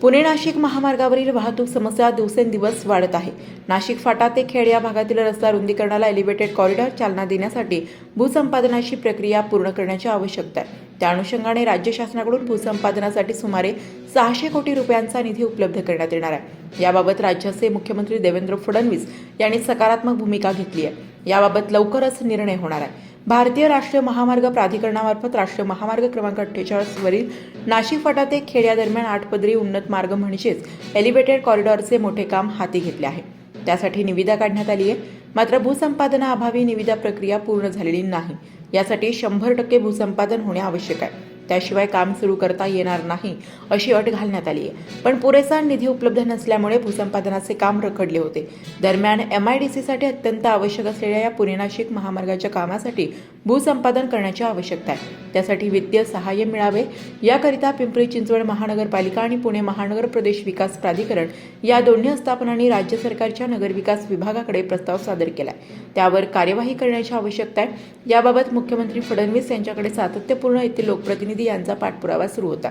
पुणे नाशिक महामार्गावरील वाहतूक समस्या दिवसेंदिवस वाढत आहे. नाशिक फाटा ते खेड या भागातील रस्ता रुंदीकरणाला एलिव्हेटेड कॉरिडॉर चालना देण्यासाठी भूसंपादनाची प्रक्रिया पूर्ण करण्याची आवश्यकता आहे. त्या अनुषंगाने राज्य शासनाकडून भूसंपादनासाठी सुमारे सहाशे कोटी रुपयांचा निधी उपलब्ध करण्यात येणार आहे. याबाबत राज्याचे मुख्यमंत्री देवेंद्र फडणवीस यांनी सकारात्मक भूमिका घेतली आहे. याबाबत लवकरच निर्णय होणार आहे. भारतीय राष्ट्रीय महामार्ग प्राधिकरणामार्फत राष्ट्रीय महामार्ग क्रमांक अठ्ठेचाळीसवरील नाशिक फाटा ते खेड्यादरम्यान आठ पदरी उन्नत मार्ग म्हणजेच एलिव्हेटेड कॉरिडॉरचे मोठे काम हाती घेतले आहे. त्यासाठी निविदा काढण्यात आली आहे. मात्र भूसंपादनाअभावी निविदा प्रक्रिया पूर्ण झालेली नाही. यासाठी शंभर टक्के भूसंपादन होणे आवश्यक आहे. त्याशिवाय काम सुरू करता येणार नाही अशी अट घालण्यात आली आहे. पण पुरेसा निधी उपलब्ध नसल्यामुळे भूसंपादनाचे काम रखडले होते. दरम्यान एम आय डी सीसाठी अत्यंत आवश्यक असलेल्या या पुणे नाशिक महामार्गाच्या कामासाठी भूसंपादन करण्याची आवश्यकता आहे. त्यासाठी वित्तीय सहाय्य मिळावे. याकरिता पिंपरी चिंचवड महानगरपालिका आणि पुणे महानगर प्रदेश विकास प्राधिकरण या दोन्ही आस्थापनांनी राज्य सरकारच्या नगरविकास विभागाकडे प्रस्ताव सादर केलाय. त्यावर कार्यवाही करण्याची आवश्यकता आहे. याबाबत मुख्यमंत्री फडणवीस यांच्याकडे सातत्यपूर्ण येथील लोकप्रतिनिधी यांचा पाठपुरावा सुरू होता.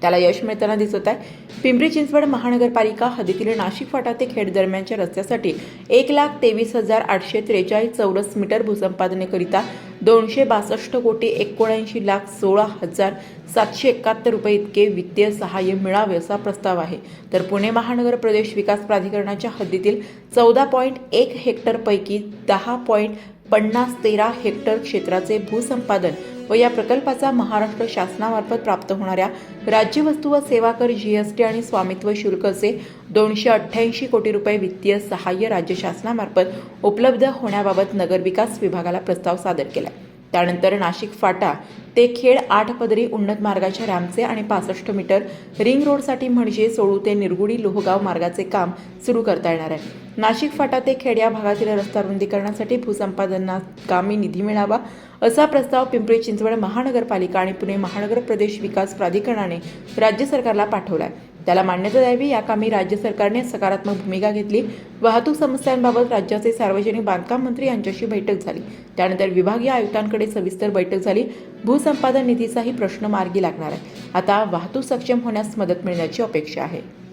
त्याला यश मिळताना दिसत आहे पिंपरी चिंचवड महानगरपालिका हद्दीतील नाशिक फाटा ते खेड दरम्यानच्या रस्त्यासाठी एक लाख तेवीस हजार आठशे त्रेचाळीस चौरस मीटर भूसंपादनेकरिता दोनशे बासष्ट कोटी एकोणऐंशी लाख सोळा हजार सातशे एकाहत्तर रुपये इतके वित्तीय सहाय्य मिळावे असा प्रस्ताव आहे. तर पुणे महानगर प्रदेश विकास प्राधिकरणाच्या हद्दीतील चौदा पॉईंट एक हेक्टरपैकी दहा पॉईंट पन्नास तेरा हेक्टर क्षेत्राचे भूसंपादन व या प्रकल्पाचा महाराष्ट्र शासनामार्फत प्राप्त होणाऱ्या राज्य वस्तू व सेवा कर जीएसटी आणि स्वामित्व शुल्क असे दोनशे अठ्ठ्याऐंशी कोटी रुपये वित्तीय सहाय्य राज्य शासनामार्फत उपलब्ध होण्याबाबत नगरविकास विभागाला प्रस्ताव सादर केला त्यानंतर नाशिक फाटा ते खेड आठ पदरी उन्नत मार्गाच्या रॅम्पचे आणि पासष्ट मीटर रिंग रोडसाठी म्हणजे सोळू ते निरगुडी लोहगाव मार्गाचे काम सुरू करता येणार आहे. नाशिक फाटा ते खेड या भागातील रस्ता रुंदीकरणासाठी भूसंपादना कामी निधी मिळावा असा प्रस्ताव पिंपरी चिंचवड महानगरपालिका आणि पुणे महानगर प्रदेश विकास प्राधिकरणाने राज्य सरकारला पाठवला आहे त्याला मान्यता द्यावी या कामी राज्य सरकारने सकारात्मक भूमिका घेतली. वाहतूक समस्यांबाबत राज्याचे सार्वजनिक बांधकाम मंत्री यांच्याशी बैठक झाली. त्यानंतर विभागीय आयुक्तांकडे सविस्तर बैठक झाली. भूसंपादन निधीचाही प्रश्न मार्गी लागणार आहे. आता वाहतूक सक्षम होण्यास मदत मिळण्याची अपेक्षा आहे.